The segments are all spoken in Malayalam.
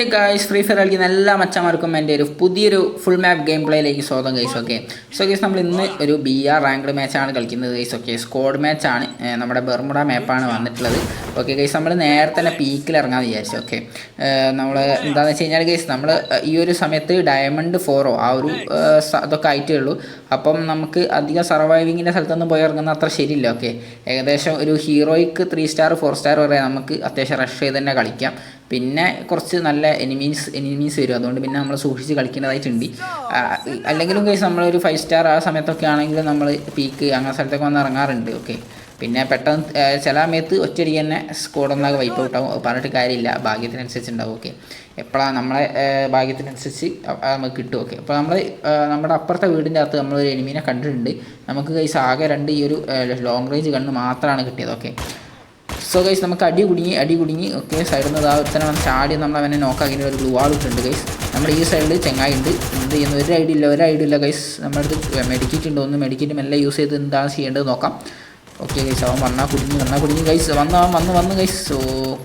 ഹേ ഗായ്സ് ഫ്രീ ഫയർ കളിക്കുന്ന എല്ലാ മച്ചന്മാർക്കും എന്റെ ഒരു പുതിയൊരു ഫുൾ മാപ്പ് ഗെയിം പ്ലേയിലേക്ക് സ്വാഗതം ഗൈസ് ഓക്കെ സോ ഗൈസ് നമ്മൾ ഇന്ന് ഒരു ബി ആർ റാങ്ക്ഡ് മാച്ചാണ് കളിക്കുന്നത് ഗൈസ് ഓക്കെ സ്ക്വാഡ് മാച്ചാണ് നമ്മുടെ ബെർമുഡ മാപ്പാണ് വന്നിട്ടുള്ളത്. ഓക്കെ ഗൈസ് നമ്മൾ നേരത്തെ തന്നെ പീക്കിൽ ഇറങ്ങാൻ വിചാരിച്ചു ഓക്കെ നമ്മൾ എന്താണെന്ന് വെച്ച് കഴിഞ്ഞാൽ ഗൈസ് നമ്മൾ ഈ ഒരു സമയത്ത് ഡയമണ്ട് ഫോറോ ആ ഒരു അതൊക്കെ ആയിട്ടേ ഉള്ളൂ. അപ്പം നമുക്ക് അധികം സർവൈവിങ്ങിന്റെ സ്ഥലത്തൊന്നും പോയി ഇറങ്ങുന്ന അത്ര ശരിയില്ല ഓക്കെ ഏകദേശം ഒരു ഹീറോയ്ക്ക് ത്രീ സ്റ്റാർ ഫോർ സ്റ്റാർ വരെ നമുക്ക് അത്യാവശ്യം റഷ് ചെയ്ത് തന്നെ കളിക്കാം. പിന്നെ കുറച്ച് നല്ല എനിമീസ് എനിമീസ് വരും. അതുകൊണ്ട് പിന്നെ നമ്മൾ സൂക്ഷിച്ച് കളിക്കേണ്ടതായിട്ടുണ്ട് അല്ലെങ്കിലും കേസ് നമ്മളൊരു ഫൈവ് സ്റ്റാർ ആ സമയത്തൊക്കെ ആണെങ്കിൽ നമ്മൾ പീക്ക് അങ്ങനെ സ്ഥലത്തൊക്കെ വന്ന് ഇറങ്ങാറുണ്ട് ഓക്കെ പിന്നെ പെട്ടെന്ന് ചില സമയത്ത് ഒറ്റയടിക്ക് തന്നെ സ്കോഡൊന്നൊക്കെ വൈപ്പ് ഔട്ട് ആവും. പറഞ്ഞിട്ട് കാര്യമില്ല. ഭാഗ്യത്തിനനുസരിച്ച് ഉണ്ടാവും. ഓക്കെ എപ്പോഴാണ് നമ്മളെ ഭാഗ്യത്തിനനുസരിച്ച് നമുക്ക് കിട്ടും. ഓക്കെ അപ്പോൾ നമ്മൾ നമ്മുടെ അപ്പുറത്തെ വീടിന്റെ അകത്ത് നമ്മളൊരു എനിമീനെ കണ്ടിട്ടുണ്ട്. നമുക്ക് കൈസ് ആകെ രണ്ട് ഈ ഒരു ലോങ് റേഞ്ച് കണ്ണ് മാത്രമാണ് കിട്ടിയത്. ഓക്കെ സോ ഗൈസ് നമുക്ക് അടി കുടുങ്ങി അടി കുടുങ്ങി. ഓക്കെ സൈഡിൽ നിന്ന് ആ ഒരുത്തനെ ചാടി നമ്മൾ അവനെ നോക്കാക്കി ഒരു ഗ്ലൂ ആൾ ഇട്ടുണ്ട് ഗൈസ് നമ്മുടെ ഈ സൈഡിൽ ചെങ്ങായി ഉണ്ട്. എന്ത് ചെയ്യുന്നു? ഒരു ഐഡിയ ഇല്ല ഒരു ഐഡിയ ഇല്ല ഗൈസ് നമ്മുടെ അടുത്ത് മെഡിക്കേറ്റ് ഉണ്ടോ ഒന്ന് മെഡിക്കേറ്റും എല്ലാം യൂസ് ചെയ്ത് എന്താണ് ചെയ്യേണ്ടത് നോക്കാം. ഓക്കെ ഗൈസ് അവൻ വന്നാൽ കുടുങ്ങി വന്നാൽ കുടുങ്ങി. ഗൈസ് വന്ന് അവൻ വന്ന് വന്ന് ഗൈസ് സോ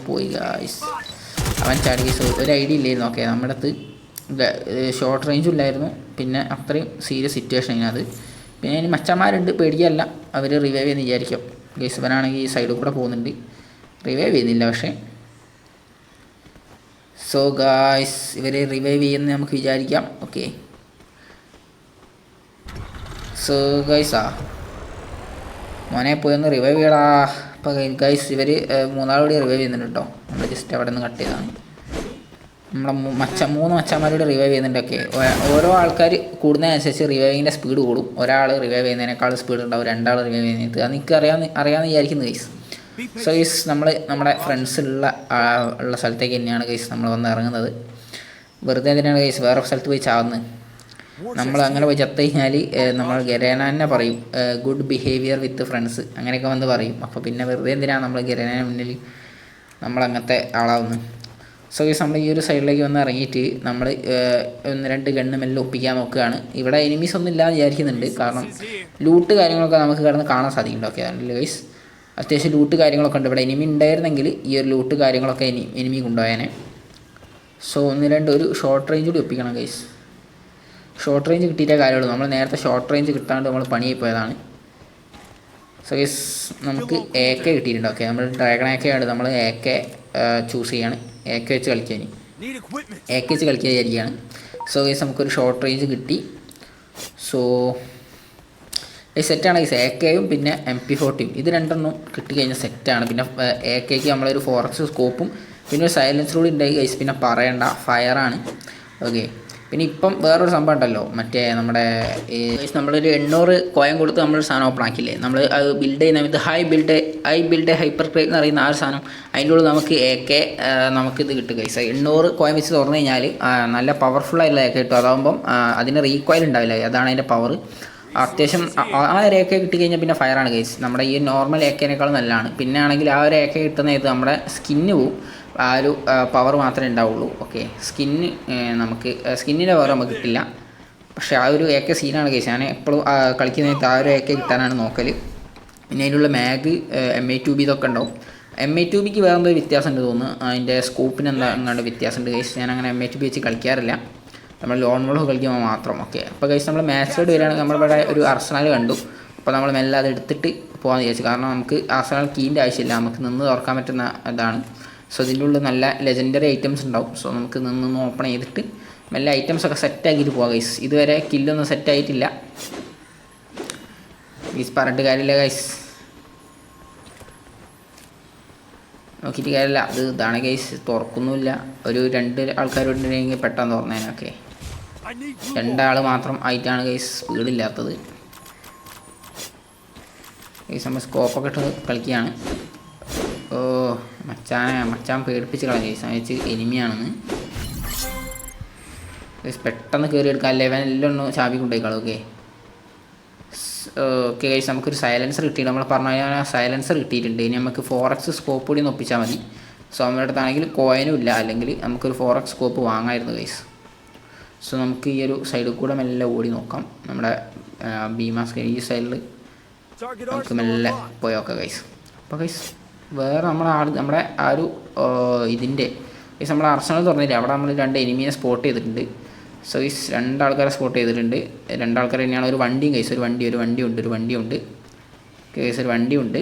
പോയി ഗൈസ് അവൻ ചാടി ഗൈസ് ഒരു ഐഡിയ ഇല്ലായിരുന്നു. ഓക്കെ നമ്മുടെ അടുത്ത് ഷോർട്ട് റേഞ്ചും ഇല്ലായിരുന്നു. പിന്നെ അത്രയും സീരിയസ് സിറ്റുവേഷൻ അതിനകത്ത്. പിന്നെ ഇനി മച്ചന്മാരുണ്ട് പേടിക്കല്ല. അവർ റിവൈവ് ചെയ്യുന്ന വിചാരിക്കും. ഗൈസ് ഇവനാണെങ്കിൽ ഈ സൈഡിൽ കൂടെ പോകുന്നുണ്ട്. റിവൈവ് ചെയ്യുന്നില്ല പക്ഷേ. സോ ഗായ്സ് ഇവരെ റിവൈവ് ചെയ്യുന്ന നമുക്ക് വിചാരിക്കാം. ഓക്കെ സോ ഗൈസാ മോനെ പോയി ഒന്ന് റിവൈവ് ചെയ്യടാ അപ്പോൾ ഗൈസ് ഇവർ മൂന്നാളുകൂടി റിവൈവ് ചെയ്യുന്നുണ്ട് കേട്ടോ നമ്മൾ ജസ്റ്റ് അവിടെ നിന്ന് കട്ട് ചെയ്താണ് നമ്മളെ മച്ച മൂന്ന് മച്ചന്മാരോട് റിവൈവ് ചെയ്യുന്നുണ്ട് ഒക്കെ. ഓരോ ആൾക്കാർ കൂടുന്നതിനനുസരിച്ച് റിവൈവിന്റെ സ്പീഡ് കൂടും. ഒരാൾ റിവൈവ് ചെയ്യുന്നതിനേക്കാൾ സ്പീഡ് ഉണ്ടാവും. രണ്ടാൾ റിവൈവ് ചെയ്യുന്നത്. അത് എനിക്ക് അറിയാമെന്ന് അറിയാമെന്ന് വിചാരിക്കുന്നു ഗൈസ് സോ ഗൈസ് നമ്മൾ നമ്മുടെ ഫ്രണ്ട്സ് ഉള്ള ഉള്ള സ്ഥലത്തേക്ക് തന്നെയാണ് ഗൈസ് നമ്മൾ വന്ന് ഇറങ്ങുന്നത്. വെറുതെ തന്നെയാണ് ഗൈസ് വേറെ സ്ഥലത്ത് പോയി ചാവുന്നത്. നമ്മൾ അങ്ങനെ പോയി ചത്തു കഴിഞ്ഞാൽ നമ്മൾ ഗരേന തന്നെ പറയും ഗുഡ് ബിഹേവിയർ വിത്ത് ഫ്രണ്ട്സ് അങ്ങനെയൊക്കെ വന്ന് പറയും. അപ്പോൾ പിന്നെ വെറുതെ എന്തിനാണ് നമ്മൾ ഗരേനെ മുന്നിൽ നമ്മൾ അങ്ങനത്തെ ആളാവുന്നത്? സോ ഈ നമ്മൾ ഈ ഒരു സൈഡിലേക്ക് വന്ന് ഇറങ്ങിയിട്ട് നമ്മൾ ഒന്ന് രണ്ട് ഗണ്ണ് മെല്ലെ ഒപ്പിക്കാൻ നോക്കുകയാണ്. ഇവിടെ എനിമീസ് ഒന്നും ഇല്ലാന്ന് വിചാരിക്കുന്നുണ്ട്. കാരണം ലൂട്ട് കാര്യങ്ങളൊക്കെ നമുക്ക് കിടന്ന് കാണാൻ സാധിക്കുന്നുണ്ട്. ഓക്കെ അതല്ലേ ഗൈസ് അത്യാവശ്യം ലൂട്ട് കാര്യങ്ങളൊക്കെ ഉണ്ട്. ഇവിടെ എനിമി ഉണ്ടായിരുന്നെങ്കിൽ ഈ ഒരു ലൂട്ട് കാര്യങ്ങളൊക്കെ ഇനി എനിമി കൊണ്ടുപോയാനെ. സോ ഒന്ന് രണ്ട് ഒരു ഷോർട്ട് റേഞ്ച് കൂടി ഒപ്പിക്കണം ഗൈസ് ഷോർട്ട് റേഞ്ച് കിട്ടിയിട്ടേ കാര്യമുള്ളൂ. നമ്മൾ നേരത്തെ ഷോർട്ട് റേഞ്ച് കിട്ടാണ്ട് നമ്മൾ പണിയായി പോയതാണ് സോ ഗൈസ് നമുക്ക് എ കെ കിട്ടിയിട്ടുണ്ട്. ഓക്കെ നമ്മൾ ഡ്രാഗൺ എ കെ ആണ്. നമ്മൾ എ കെ ചൂസ് ചെയ്യാണ്. എ കെ വെച്ച് കളിക്കാൻ. എ കെ വെച്ച് കളിക്കാൻ വിചാരിക്കുകയാണ്. സോ ഗൈസ് നമുക്കൊരു ഷോർട്ട് റേഞ്ച് കിട്ടി. സോ ഈ സെറ്റാണ് ഗൈസ് എ കെയും പിന്നെ എം പി ഫോർട്ടിയും ഇത് രണ്ടെണ്ണം കിട്ടിക്കഴിഞ്ഞാൽ സെറ്റാണ് പിന്നെ എ കെക്ക് നമ്മളൊരു ഫോറക്സ് സ്കോപ്പും പിന്നെ ഒരു സൈലൻസ് കൂടി ഉണ്ടായി. ഗൈസ് പിന്നെ പറയണ്ട. ഫയറാണ് ഓക്കെ പിന്നെ ഇപ്പം വേറൊരു സംഭവം ഉണ്ടല്ലോ മറ്റേ നമ്മുടെ നമ്മളൊരു എണ്ണൂറ് കോയം കൊടുത്ത് നമ്മൾ സാധനം ഓപ്പൺ ആക്കില്ലേ നമ്മൾ അത് ബിൽഡ് ചെയ്യുന്ന ഇത് high build high build hyper crack എന്ന് പറയുന്ന ആ ഒരു സാധനം. അതിന്റെ ഉള്ളിൽ നമുക്ക് എ കെ ഇത് കിട്ടും ഗൈസ് എണ്ണൂറ് കോയം വെച്ച് തുറന്നു കഴിഞ്ഞാൽ നല്ല പവർഫുൾ ആയിട്ടുള്ള എ കിട്ടും. അതാകുമ്പം അതിന് റീക്വയൽ ഉണ്ടാവില്ല. അതാണ് അതിന്റെ പവർ അത്യാവശ്യം ആ- ഒരു ഏക്കെ കിട്ടിക്കഴിഞ്ഞാൽ പിന്നെ ഫയറാണ് കേസ് നമ്മുടെ ഈ നോർമൽ ഏക്കേനേക്കാളും നല്ലതാണ്. പിന്നെ ആണെങ്കിൽ ആ ഒരു ഏക്കെ കിട്ടുന്ന ഇത് നമ്മുടെ സ്കിന്ന് പോവും. ആ ഒരു പവർ മാത്രമേ ഉണ്ടാവുള്ളൂ. ഓക്കെ സ്കിന്ന് നമുക്ക് സ്കിന്നിന്റെ പവർ നമുക്ക് കിട്ടില്ല. പക്ഷേ ആ ഒരു ഏക്ക സീനാണ് കേസ്. ഞാൻ എപ്പോഴും കളിക്കുന്ന സമയത്ത് ആ ഒരു ഏക്ക കിട്ടാനാണ് നോക്കൽ പിന്നെ അതിനുള്ള mag M I two B ഇതൊക്കെ ഉണ്ടാവും. എം ഐ ടു ബിക്ക് വേറെ എന്തോ വ്യത്യാസം ഉണ്ട് തോന്നുന്നു. അതിന്റെ സ്കോപ്പിന് എന്താ വ്യത്യാസം ഉണ്ട് കേസ്. ഞാൻ അങ്ങനെ എം ഐ ടു ബി വെച്ച് കളിക്കാറില്ല. നമ്മൾ ലോൺ മോളോ കളിക്കുമ്പോൾ മാത്രം. ഓക്കെ അപ്പോൾ കഴിച്ച് നമ്മൾ മാച്ചോട് വരികയാണെങ്കിൽ നമ്മളിവിടെ ഒരു അർസനാൽ കണ്ടു. അപ്പോൾ നമ്മൾ മെല്ലെ അത് എടുത്തിട്ട് പോകാമെന്ന് വിചാരിച്ചു. കാരണം നമുക്ക് അർസനാൽ കീന്റെ ആവശ്യമില്ല. നമുക്ക് നിന്ന് തുറക്കാൻ പറ്റുന്ന ഇതാണ്. സോ ഇതിന്റെ ഉള്ളിൽ നല്ല ലെജൻഡറി ഐറ്റംസ് ഉണ്ടാവും. സോ നമുക്ക് നിന്ന് ഓപ്പൺ ചെയ്തിട്ട് നല്ല ഐറ്റംസ് ഒക്കെ സെറ്റ് ആക്കിയിട്ട് പോകാം ഗൈസ് ഇതുവരെ കില്ലൊന്നും സെറ്റ് ആയിട്ടില്ല. ഗൈസ് പറഞ്ഞിട്ട് കാര്യമില്ല ഗൈസ് നോക്കിയിട്ട് കാര്യമില്ല. അത് ഇതാണ് ഗൈസ് തുറക്കുന്നുമില്ല. ഒരു രണ്ട് ആൾക്കാരുണ്ടെങ്കിൽ പെട്ടെന്ന് need രണ്ടാൾ മാത്രം ആയിട്ടാണ് ഗൈസ് സ്പീഡില്ലാത്തത്. ഗൈസ് നമ്മൾ സ്കോപ്പൊക്കെ ഇട്ട് കളിക്കുകയാണ്. ഓ. മച്ചാനെ മച്ചാൻ പേടിപ്പിച്ച് കളഞ്ഞു. ഈ സമയത്ത് എനിമിയാണെന്ന്. പെട്ടെന്ന് കയറി എടുക്കാം ലെവൻ എല്ലാം ഒന്ന് ചാവി കൊണ്ടുപോയിക്കളൂ ഓക്കെ ഓക്കെ കഴിച്ച് നമുക്കൊരു സൈലൻസർ കിട്ടിയിട്ടുണ്ട്. നമ്മൾ പറഞ്ഞ കഴിഞ്ഞാൽ സൈലൻസർ കിട്ടിയിട്ടുണ്ട്. ഇനി നമുക്ക് ഫോർ എക്സ് സ്കോപ്പ് കൂടി ഒന്ന് ഒപ്പിച്ചാൽ മതി. സോ നമ്മുടെ അടുത്താണെങ്കിൽ കോയിനും ഇല്ല. അല്ലെങ്കിൽ നമുക്കൊരു ഫോർ എക്സ് സ്കോപ്പ് വാങ്ങായിരുന്നു ഗൈസ് സോ നമുക്ക് ഈ ഒരു സൈഡിൽ കൂടെ മെല്ലെ ഓടി നോക്കാം. നമ്മുടെ ബീമാസ്ക് ഈ സൈഡിൽ നമുക്ക് മെല്ലെ unlocked. പോയി നോക്കാം ഗൈസ് അപ്പോൾ ഗൈസ് വേറെ നമ്മുടെ ആൾ നമ്മുടെ ആ ഒരു ഇതിന്റെ ഈസ് നമ്മൾ അർസണൽ തുറന്നില്ല അവിടെ നമ്മൾ രണ്ട് എനിമിയെ സ്പോട്ട് ചെയ്തിട്ടുണ്ട്. സോ ഈസ് രണ്ടാൾക്കാരെ സ്പോട്ട് ചെയ്തിട്ടുണ്ട്. രണ്ടാൾക്കാർ തന്നെയാണ് ഒരു വണ്ടിയും കേസ് ഒരു വണ്ടി ഒരു വണ്ടി ഉണ്ട് ഒരു വണ്ടിയുണ്ട് കേസ് ഒരു വണ്ടിയുണ്ട്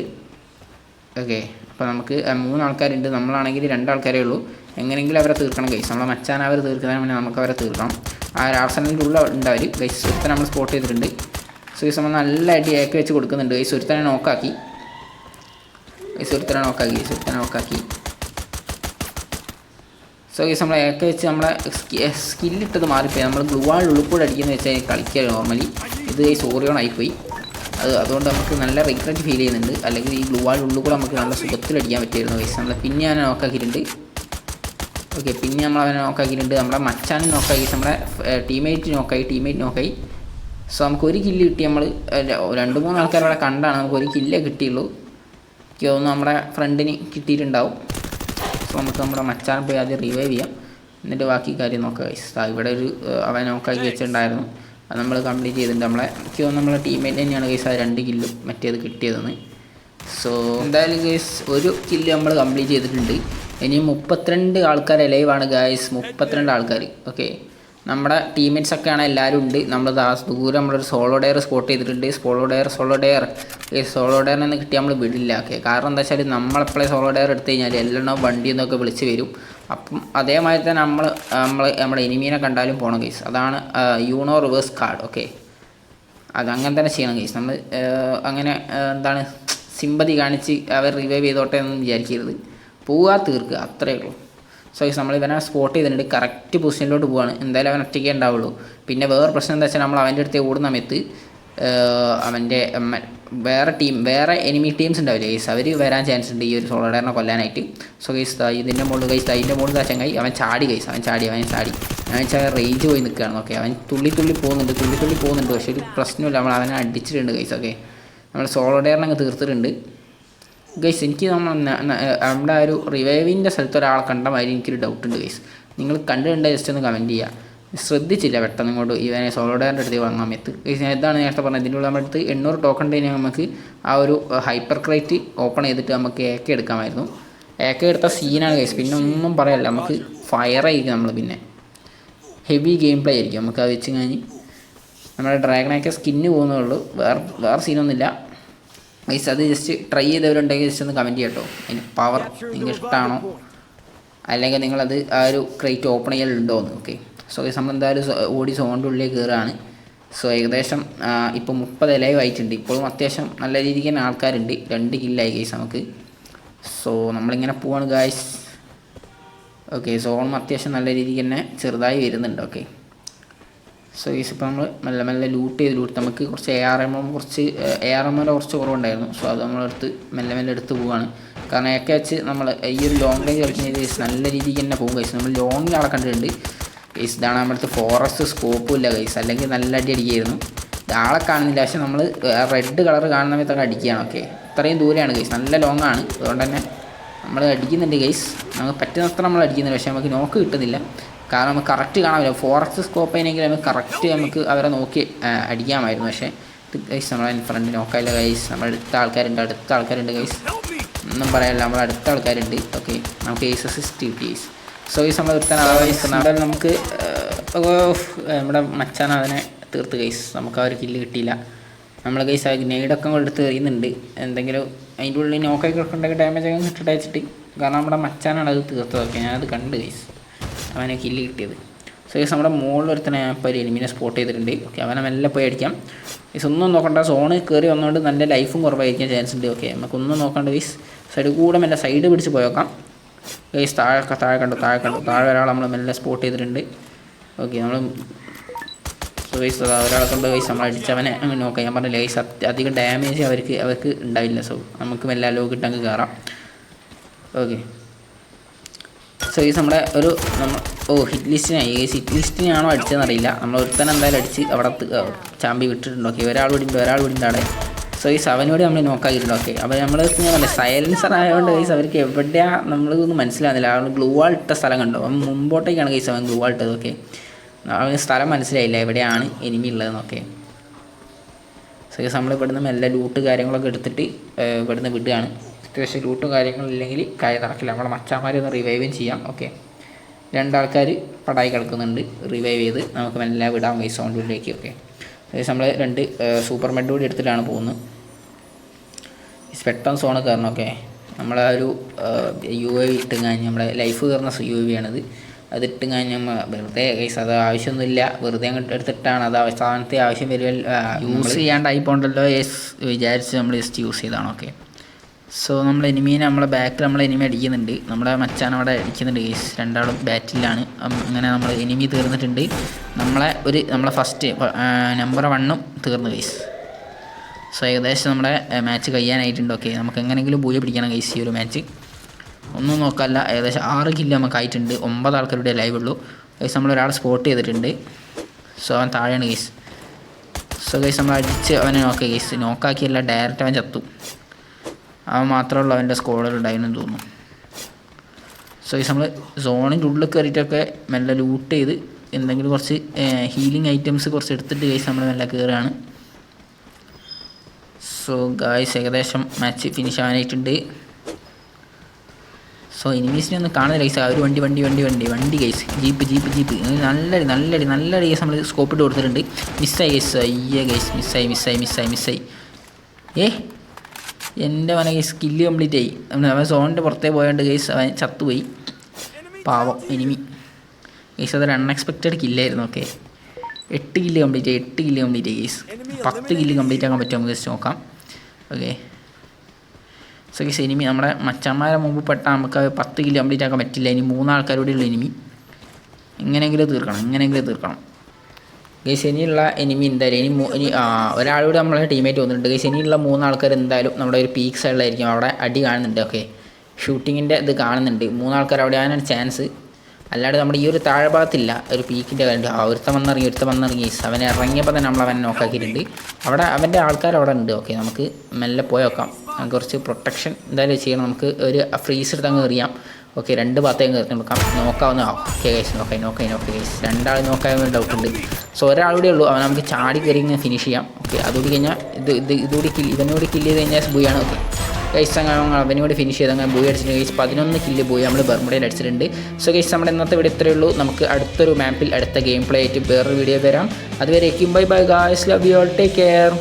ഓക്കെ അപ്പോൾ നമുക്ക് മൂന്നാൾക്കാരുണ്ട്. നമ്മളാണെങ്കിൽ രണ്ടാൾക്കാരേ ഉള്ളൂ. എങ്ങനെയെങ്കിലും അവരെ തീർക്കണം കേസ് നമ്മളെ മച്ചാൻ അവർ തീർക്കുന്നതിന് മുന്നേ നമുക്ക് അവരെ തീർക്കണം. ആ ഒരു ഉള്ള അവർ ഗൈസ് ഒരുത്തനെ നമ്മൾ സ്പോട്ട് ചെയ്തിട്ടുണ്ട്. സോ ഈ നമ്മൾ നല്ല അടി ഏക്ക് വെച്ച് കൊടുക്കുന്നുണ്ട്. ഗൈസ് ഒരുത്തനെ നോക്കാക്കി ഗൈസ് ഒരുത്തനെ നോക്കാക്കി ഗൈസ് ഒരുത്തനെ നോക്കാക്കി. സോ ഈ നമ്മളെ ഏക്ക വെച്ച് നമ്മളെ സ്കില്ലിട്ടത് മാറിപ്പോയി. നമ്മൾ ഗ്ലൂ വാളിൽ ഉള്ളിൽ കൂടെ അടിക്കുന്ന വെച്ചാൽ കളിക്കുക നോർമലി ഇത് ഈ ഓറിയോൺ ആയിപ്പോയി. അത് അതുകൊണ്ട് നമുക്ക് നല്ല റിഗ്രറ്റ് ഫീൽ ചെയ്യുന്നുണ്ട്. അല്ലെങ്കിൽ ഈ ഗ്ലൂ വാളിൽ ഉള്ളിൽ കൂടെ നമുക്ക് നല്ല സുഖത്തിൽ അടിക്കാൻ പറ്റിയിരുന്നു വയസ്സ് നമ്മൾ പിന്നെ ഞാൻ നോക്കാക്കിയിട്ടുണ്ട്. ഓക്കെ പിന്നെ നമ്മൾ അവനെ നോക്കാക്കിയിട്ടുണ്ട്. നമ്മുടെ മച്ചാനും നോക്കാക്കി നമ്മളെ ടീമേറ്റ് നോക്കായി ടീമേറ്റ് നോക്കായി. സോ നമുക്ക് ഒരു കില്ല് കിട്ടി നമ്മൾ രണ്ട് മൂന്ന് ആൾക്കാരവിടെ കണ്ടാണ്. നമുക്ക് ഒരു കില്ലേ കിട്ടിയുള്ളൂ. എനിക്ക് നമ്മുടെ ഫ്രണ്ടിന് കിട്ടിയിട്ടുണ്ടാവും. സോ നമുക്ക് നമ്മുടെ മച്ചാൻ പോയി ആദ്യം റിവൈവ് ചെയ്യാം. എന്നിട്ട് ബാക്കി കാര്യം നോക്കാം ഗൈസ് ഇവിടെ ഒരു അവൻ നോക്കാക്കി വെച്ചിട്ടുണ്ടായിരുന്നു. അത് നമ്മൾ കംപ്ലീറ്റ് ചെയ്തിട്ടുണ്ട്. നമ്മളെ എനിക്ക് നമ്മളെ ടീമേറ്റ് തന്നെയാണ് ഗൈസ് ആ രണ്ട് കില്ലും മറ്റേത് കിട്ടിയതെന്ന്. സോ എന്തായാലും ഗൈസ് ഒരു കില്ല് നമ്മൾ കംപ്ലീറ്റ് ചെയ്തിട്ടുണ്ട്. ഇനി മുപ്പത്തിരണ്ട് ആൾക്കാർ ലൈവാണ് ഗൈസ് മുപ്പത്തിരണ്ട് ആൾക്കാർ ഓക്കെ നമ്മുടെ ടീംമേറ്റ്സ് ഒക്കെയാണ് എല്ലാവരും ഉണ്ട്. നമ്മൾ ദൂരെ നമ്മളൊരു സോളോ ഡെയർ സ്പോട്ട് ചെയ്തിട്ടുണ്ട്. സോളോ ഡെയർ സോളോ ഡെയർ ഈ സോളോ ഡെയറിനെ കിട്ടിയാൽ നമ്മൾ വിടില്ല. ഓക്കെ കാരണം എന്താ വെച്ചാൽ നമ്മളെപ്പോഴേ സോളോ ഡെയർ എടുത്തു കഴിഞ്ഞാൽ എല്ലാം വണ്ടി എന്നൊക്കെ വിളിച്ച് വരും. അപ്പം അതേമാതിരി തന്നെ നമ്മൾ നമ്മൾ നമ്മുടെ എനിമീനെ കണ്ടാലും പോകണം കേസ് അതാണ് യൂണോ റിവേഴ്സ് കാർഡ് ഓക്കെ അത് അങ്ങനെ തന്നെ ചെയ്യണം കേസ് നമ്മൾ അങ്ങനെ എന്താണ് സിമ്പതി കാണിച്ച് അവർ റിവൈവ് ചെയ്തോട്ടെ എന്നൊന്നും വിചാരിക്കരുത്. പോവുക തീർക്കുക. അത്രയേ ഉള്ളൂ. സോ നമ്മൾ ഇവനെ സ്പോട്ട് ചെയ്തിട്ടുണ്ട്. കറക്റ്റ് പൊസിഷനിലോട്ട് പോവാണ്. എന്തായാലും അവൻ ഒറ്റയ്ക്കേ ഉണ്ടാവുള്ളൂ. പിന്നെ വേറെ പ്രശ്നം എന്താ വെച്ചാൽ നമ്മൾ അവന്റെ അടുത്ത് ഓടുന്ന സമയത്ത് അവന്റെ വേറെ ടീം വേറെ എനിമി ടീംസ് ഉണ്ടാവില്ല ഗൈസ് അവർ വരാൻ ചാൻസ് ഉണ്ട് ഈ ഒരു സോളോഡറിനെ കൊല്ലാനായിട്ട്. സോ ഗൈസ് ഇതിന്റെ മുകളിൽ ഗൈസ് അതിന്റെ മുകളിൽ ദാ ചങ്ങായി. അവൻ ചാടി ഗൈസ് അവൻ ചാടി അവൻ ചാടി. അവൻ വെച്ചാൽ റേഞ്ച് പോയി നിൽക്കുകയാണ്. ഓക്കെ അവൻ തുള്ളി തുള്ളി പോകുന്നുണ്ട് തുള്ളി തുള്ളി പോകുന്നുണ്ട്. പക്ഷേ ഒരു പ്രശ്നമില്ല. നമ്മൾ അവനെ അടിച്ചിട്ടുണ്ട് ഗൈസ് ഓക്കെ നമ്മൾ സോളോഡറിനെ അങ്ങ് തീർത്തിട്ടുണ്ട്. ഗൈസ് എനിക്ക് നമ്മൾ നമ്മുടെ ഒരു റിവൈവിന്റെ സ്ഥലത്ത് ഒരാളെ കണ്ട മാതിരി എനിക്കൊരു ഡൗട്ട് ഉണ്ട് ഗൈസ് നിങ്ങൾ കണ്ടിട്ടുണ്ട് ജസ്റ്റ് ഒന്ന് കമന്റ് ചെയ്യുക ശ്രദ്ധിച്ചില്ല പെട്ടെന്ന് ഇങ്ങോട്ട് ഇവനെ സോളോഡാന്റെ അടുത്ത് വാങ്ങാൻ സമയത്ത് ഗൈസ് ഞാൻ ഇതാണ് നേരത്തെ പറഞ്ഞത്. ഇതിന്റെ ഉള്ളിൽ നമ്മുടെ അടുത്ത് എണ്ണൂറ് ടോക്കൺ കഴിഞ്ഞാൽ നമുക്ക് ആ ഒരു ഹൈപ്പർ ക്രൈറ്റ് ഓപ്പൺ ചെയ്തിട്ട് നമുക്ക് ഏക്ക എടുക്കാമായിരുന്നു. ഏക്ക എടുത്ത സീനാണ് ഗൈസ് പിന്നെ ഒന്നും പറയല്ല. നമുക്ക് ഫയർ ആയിരിക്കും നമ്മൾ പിന്നെ. ഹെവി ഗെയിം പ്ലേ ആയിരിക്കും. നമുക്ക് അത് വെച്ച് കഴിഞ്ഞ് നമ്മുടെ ഡ്രാഗണൊക്കെ സ്കിന്ന് പോകുന്നേ ഉള്ളൂ. വേറെ വേറെ സീനൊന്നുമില്ല ഗൈസ് അത് ജസ്റ്റ് ട്രൈ ചെയ്തവരുണ്ടെങ്കിൽ ജസ്റ്റ് ഒന്ന് കമന്റ് ചെയ്യട്ടോ. അതിന് പവർ നിങ്ങൾക്ക് ഇഷ്ടമാണോ അല്ലെങ്കിൽ നിങ്ങളത് ആ ഒരു ക്രേറ്റ് ഓപ്പൺ ചെയ്യലുണ്ടോ എന്ന് ഓക്കെ സോ ഗൈസ് സോ- ഓടി സോണിന്റെ ഉള്ളിൽ കയറുകയാണ് സോ ഏകദേശം ഇപ്പോൾ മുപ്പത് ലൈവ് ആയിട്ടുണ്ട്. ഇപ്പോഴും അത്യാവശ്യം നല്ല രീതിക്ക് തന്നെ ആൾക്കാരുണ്ട്. രണ്ട് കില്ലായി ഗൈസ് നമുക്ക്. സോ നമ്മളിങ്ങനെ പോവാണ് ഗായ്സ് ഓക്കെ സോണും അത്യാവശ്യം നല്ല രീതിക്ക് തന്നെ ചെറുതായി വരുന്നുണ്ട് ഓക്കെ സോ ഈസ് ഇപ്പോൾ നമ്മൾ മെല്ലെ മെല്ലെ ലൂട്ട് ചെയ്ത് ലൂട്ട് നമുക്ക് കുറച്ച് എ ആർ എം കുറച്ച് എ ആർ എമ്മിന്റെ കുറച്ച് കുറവുണ്ടായിരുന്നു. സോ അത് നമ്മളെടുത്ത് മെല്ലെ മെല്ലെ എടുത്ത് പോവുകയാണ് കാരണം ഒക്കെ വെച്ച് നമ്മൾ ഈ ഒരു ലോങ് റേഞ്ച് കളിക്കുന്ന കേസ് നല്ല രീതിക്ക് തന്നെ പോകും കഴിച്ചു നമ്മൾ ലോങ്ങിൽ ആളെ കണ്ടിട്ടുണ്ട്. കേസ് ഇതാണ് നമ്മളടുത്ത് ഫോറസ്റ്റ് സ്കോപ്പും ഇല്ല കേസ് അല്ലെങ്കിൽ നല്ല അടി അടിക്കായിരുന്നു ആളെ കാണുന്നില്ല. പക്ഷെ നമ്മൾ റെഡ് കളർ കാണുന്ന സമയത്തൊക്കെ അടിക്കുകയാണ്. ഓക്കെ ഇത്രയും ദൂരെയാണ് കേസ് നല്ല ലോങ് ആണ്. അതുകൊണ്ട് തന്നെ നമ്മൾ അടിക്കുന്നുണ്ട് കേസ് നമുക്ക് പറ്റുന്നത്ര നമ്മൾ അടിക്കുന്നുണ്ട്. പക്ഷേ നമുക്ക് നോക്ക് കിട്ടുന്നില്ല. കാരണം നമുക്ക് കറക്റ്റ് കാണാൻ ഫോറസ്റ്റ് സ്കോപ്പ് ആണെങ്കിൽ നമുക്ക് കറക്റ്റ് നമുക്ക് അവരെ നോക്കി അടിക്കാമായിരുന്നു. പക്ഷേ ഗൈസ് നമ്മളെ ഫ്രണ്ട് നോക്കാനില്ല ഗൈസ് നമ്മൾ അടുത്ത ആൾക്കാരുണ്ട് അടുത്ത ആൾക്കാരുണ്ട് ഗൈസ്! ഒന്നും പറയാനില്ല നമ്മുടെ അടുത്ത ആൾക്കാരുണ്ട്. ഓക്കെ നമുക്ക് ഏസ് അസിസ്റ്റ് കിട്ടി ഗൈസ് സോ ഗൈസ് നമ്മൾ ഒരുത്താൻ അവിടെ നമുക്ക് നമ്മുടെ മച്ചാൻ അതിനെ തീർത്ത് ഗൈസ് നമുക്ക് ആ ഒരു കില്ല് കിട്ടിയില്ല. നമ്മൾ ഗൈസ് ആ നെയ്ഡൊക്കെ എടുത്ത് എറിയുന്നുണ്ട്. എന്തെങ്കിലും അതിന്റെ ഉള്ളിൽ നോക്കായി കിടക്കുന്നുണ്ടെങ്കിൽ ഡാമേജ് ഒക്കെ കിട്ടിട്ട് വെച്ചിട്ട് കാരണം നമ്മുടെ മച്ചാനാണ് അത് തീർത്തതൊക്കെ. ഞാനത് കണ്ട് ഗൈസ് അവനെ കില്ല് കിട്ടിയത്. സോ ഈസ് നമ്മുടെ മുകളിൽ ഒരുത്തനെ ഇപ്പോൾ ഒരു എലിമിനെ സ്പോട്ട് ചെയ്തിട്ടുണ്ട്. ഓക്കെ അവനെ മെല്ലെ പോയി അടിക്കാം. ഈസ് ഒന്നും നോക്കണ്ട. സോണ് കയറി വന്നുകൊണ്ട് നല്ല ലൈഫും കുറവായിരിക്കാൻ ചാൻസ് ഉണ്ട്. ഓക്കെ നമുക്കൊന്നും നോക്കണ്ട വീസ് സൈഡ് കൂടെ മെല്ലെ സൈഡ് പിടിച്ച് പോയേക്കാം ഈസ് താഴെ താഴെ കണ്ടു താഴെ കണ്ടു. താഴെ ഒരാൾ നമ്മൾ മെല്ലെ സ്പോട്ട് ചെയ്തിട്ടുണ്ട്. ഓക്കെ നമ്മൾ സോ ഗൈസ് ഒരാളെ കൊണ്ട് വൈസ് നമ്മൾ അടിച്ചവനെ അങ്ങനെ നോക്കാം ഞാൻ പറഞ്ഞില്ല വൈസ് അധികം ഡാമേജ് അവർക്ക് അവർക്ക് ഉണ്ടായില്ല സോ നമുക്ക് മെല്ലെ ലോക്ക് അങ്ങ് കയറാം ഓക്കെ സോ ഗൈസ് നമ്മുടെ ഒരു നമ്മൾ ഓ ഹിറ്റ് ലിസ്റ്റിനായി ഗൈസ് ഹിറ്റ് ലിസ്റ്റിനാണോ അടിച്ചതെന്നറിയില്ല നമ്മൾ ഒരുത്തൻ എന്തായാലും അടിച്ച് അവിടെ ചാമ്പി വിട്ടിട്ടുണ്ട്. ഓക്കെ ഒരാൾ വിടുമ്പോൾ ഒരാൾ വിടുമ്പോൾ അവിടെ. സോ ഈ അവനോട് നമ്മൾ നോക്കാക്കിയിട്ടുണ്ട് ഓക്കെ അപ്പോൾ നമ്മൾ സൈലൻസർ ആയതുകൊണ്ട് ഗൈസ് അവർക്ക് എവിടെയാണ് നമ്മളൊന്നും മനസ്സിലാകുന്നില്ല. അവൻ ഗ്ലൂ വാൾ ഇട്ട സ്ഥലം കണ്ടോ? അവൻ മുമ്പോട്ടേക്കാണ് ഗൈസ് അവൻ ഗ്ലൂ വാൾ ഇട്ടത്. ഓക്കെ അവന് സ്ഥലം മനസ്സിലായില്ല എവിടെയാണ് എനിമി ഉള്ളതെന്നൊക്കെ സോ നമ്മൾ ഇവിടുന്ന് മെല്ലെ ലൂട്ട് കാര്യങ്ങളൊക്കെ എടുത്തിട്ട് ഇവിടുന്ന് വിടുകയാണ്. അത്യാവശ്യം ലൂട്ടും കാര്യങ്ങളില്ലെങ്കിൽ കായ നടക്കില്ല നമ്മളെ മച്ചാന്മാരെ ഒന്ന് റിവൈവും ചെയ്യാം. ഓക്കെ രണ്ടാൾക്കാർ പടായി കിടക്കുന്നുണ്ട്. റിവൈവ് ചെയ്ത് നമുക്ക് മെല്ലെ വിടാം വൈസ് സൗണ്ടിലേക്ക് ഓക്കെ നമ്മൾ രണ്ട് സൂപ്പർ മെഡ് കൂടി എടുത്തിട്ടാണ് പോകുന്നത്. പെട്ടെന്ന് സോണ് കയറണം. ഓക്കെ നമ്മളെ ഒരു യു എ വി ഇട്ട് കഴിഞ്ഞ് നമ്മളെ ലൈഫ് കയറുന്ന യു എ വി ആണത്. അത് ഇട്ട് കഴിഞ്ഞ് നമ്മൾ വെറുതെ കൈസ് അത് ആവശ്യമൊന്നുമില്ല. വെറുതെ അങ്ങോട്ട് എടുത്തിട്ടാണ്. അത് അവസാനത്തെ ആവശ്യം വരുമല്ലോ യൂസ് ചെയ്യാണ്ടായി പോകണ്ടല്ലോ യെസ് വിചാരിച്ച് നമ്മൾ ജസ്റ്റ് യൂസ് ചെയ്താണ് ഓക്കെ സോ നമ്മൾ എനിമീനെ നമ്മളെ ബാക്കിൽ നമ്മൾ എനിമി അടിക്കുന്നുണ്ട്. നമ്മുടെ മച്ചാൻ അവിടെ അടിക്കുന്നുണ്ട് കേസ് രണ്ടാളും ബാറ്റിലാണ് അങ്ങനെ നമ്മൾ എനിമി തീർന്നിട്ടുണ്ട്. നമ്മളെ ഒരു നമ്മളെ ഫസ്റ്റ് നമ്പർ വണ്ണും തീർന്നു കേസ് സോ ഏകദേശം നമ്മുടെ മാച്ച് കഴിയാനായിട്ടുണ്ട്. ഓക്കെ നമുക്ക് എങ്ങനെയെങ്കിലും ബൂയ പിടിക്കണം കേസ് ഈ ഒരു മാച്ച് ഒന്നും നോക്കല്ല. ഏകദേശം ആറ് കില്ല് നമുക്ക് ആയിട്ടുണ്ട്. ഒമ്പത് ആൾക്കാരുടെ ലൈവ് ഉള്ളൂ. കേസ് നമ്മൾ ഒരാൾ സ്പോട്ട് ചെയ്തിട്ടുണ്ട്. സോ അവൻ താഴെയാണ് കേസ് സോ കേസ് നമ്മൾ അടിച്ച് അവനെ നോക്കുക കേസ് നോക്കാക്കിയല്ല ഡയറക്റ്റ് അവൻ ചത്തു. അവൻ മാത്രമുള്ള അവന്റെ സ്കോളർ ഉണ്ടായിരുന്നു തോന്നുന്നു. സോ ഈ നമ്മൾ സോണിന്റെ ഉള്ളിൽ കയറിയിട്ടൊക്കെ മെല്ലെ ലൂട്ട് ചെയ്ത് എന്തെങ്കിലും കുറച്ച് ഹീലിംഗ് ഐറ്റംസ് കുറച്ച് എടുത്തിട്ട് കഴിച്ച് നമ്മൾ മെല്ലെ കയറുകയാണ് സോ ഗായ്സ് ഏകദേശം മാച്ച് ഫിനിഷ് ആവാനായിട്ടുണ്ട്. സോ എനിമീസിനെ ഒന്ന് കാണുന്നില്ല ഗൈസ് ഒരു വണ്ടി വണ്ടി വണ്ടി വണ്ടി വണ്ടി ഗൈസ് ജീപ്പ് ജീപ്പ് ജീപ്പ്. നല്ലടി നല്ലടി നല്ലടി ഗൈസ് നമ്മൾ സ്കോപ്പ് ഇട്ട് കൊടുത്തിട്ടുണ്ട്. മിസ്സായി ഗൈസ് അയ്യ ഗൈസ് മിസ്സായി മിസ്സായി മിസ്സായി മിസ്സായി ഏ? എന്റെ മന കേസ് സ്കില്ല് കംപ്ലീറ്റ് ആയി. അവൻ സോണിന്റെ പുറത്തേ പോയോണ്ട് ഗൈസ് അവൻ ചത്തുപോയി. പാവം എനിമി. ഗൈസ് അതൊരു അൺഎക്സ്പെക്റ്റഡ് കില്ലായിരുന്നു ഓക്കെ എട്ട് കില്ല് കംപ്ലീറ്റ് ആയി എട്ട് കില്ല് കംപ്ലീറ്റ് ആയി ഗൈസ് പത്ത് കില്ല് കംപ്ലീറ്റ് ആക്കാൻ പറ്റുമോ നമുക്ക് നോക്കാം. ഓക്കെ സോ ഗൈസ് എനിമി നമ്മുടെ മച്ചന്മാരെ മുമ്പ് പെട്ടാൽ നമുക്ക് പത്ത് കില്ല് കംപ്ലീറ്റ് ആക്കാൻ പറ്റില്ല. ഇനി മൂന്നാൾക്കാരോടെയുള്ള എനിമി. എങ്ങനെയെങ്കിലും തീർക്കണം എങ്ങനെയെങ്കിലും തീർക്കണം. ഗൈസ് ഇനിയുള്ള എനിമി എന്തായാലും ഇനി മൂ- ഇനി ഒരാളൂടെ നമ്മളെ ടീമേറ്റ് വന്നിട്ടുണ്ട് ഗൈസ് ഇനിയുള്ള മൂന്നാൾക്കാർ എന്തായാലും നമ്മുടെ ഒരു പീക്ക് സൈഡിലായിരിക്കും അവിടെ അടി കാണുന്നുണ്ട് ഓക്കെ ഷൂട്ടിങ്ങിന്റെ ഇത് കാണുന്നുണ്ട്. മൂന്നാൾക്കാർ അവിടെ ആകാനാണ് ചാൻസ് അല്ലാണ്ട് നമ്മുടെ ഈ ഒരു താഴ്ഭാഗത്തില്ല ഒരു പീക്കിന്റെ കാര്യം ആ ഒരുത്തം വന്നിറങ്ങി ഒരുത്തം വന്നിറങ്ങി അവനെ ഇറങ്ങിയപ്പോൾ തന്നെ നമ്മൾ അവനെ നോക്കാക്കിയിട്ടുണ്ട് അവിടെ അവന്റെ ആൾക്കാർ അവിടെ ഉണ്ട് ഓക്കെ നമുക്ക് മെല്ലെ പോയി നോക്കാം. നമുക്ക് കുറച്ച് പ്രൊട്ടക്ഷൻ എന്തായാലും ചെയ്യണം. നമുക്ക് ഒരു ഫ്രീസ് എടുത്ത് അങ്ങ് എറിയാം. ഓക്കെ രണ്ട് ഭാഗത്തേക്ക് കൊടുക്കാം നോക്കാവുന്ന ഓക്കെ ഗൈസ് നോക്കാം നോക്കാം നോക്കാം ഗൈസ് രണ്ടാൾ ഡൗട്ട് ഉണ്ട്. സോ ഒരാളൂടെ ഉള്ളൂ. അവൻ നമുക്ക് ചാടി കയറി ഇങ്ങനെ ഫിനിഷ് ചെയ്യാം. ഓക്കെ അതുകൂടി കഴിഞ്ഞാൽ ഇത് ഇത് ഇതുകൂടി കില്ല് ഇവനോട് കില്ല് ചെയ്ത് കഴിഞ്ഞാൽ ബൂയാണ് ഓക്കെ ഗൈസ് അങ്ങനെ അവനോട് ഫിനിഷ് ചെയ്ത് അങ്ങനെ ബൂയി അടിച്ചിട്ടുണ്ട്. ഗൈസ് പതിനൊന്ന് കില്ല് ബൂയി നമ്മൾ ബർമുഡയിൽ അടിച്ചിട്ടുണ്ട്. സോ ഗൈസ് നമ്മുടെ ഇന്നത്തെ വീഡിയോ ഇത്രയേ ഉള്ളൂ. നമുക്ക് അടുത്തൊരു മാപ്പിൽ അടുത്ത ഗെയിം പ്ലേ ആയിട്ട് വേറൊരു വീഡിയോ വരാം. അതുവരെ bye bye guys love you all take care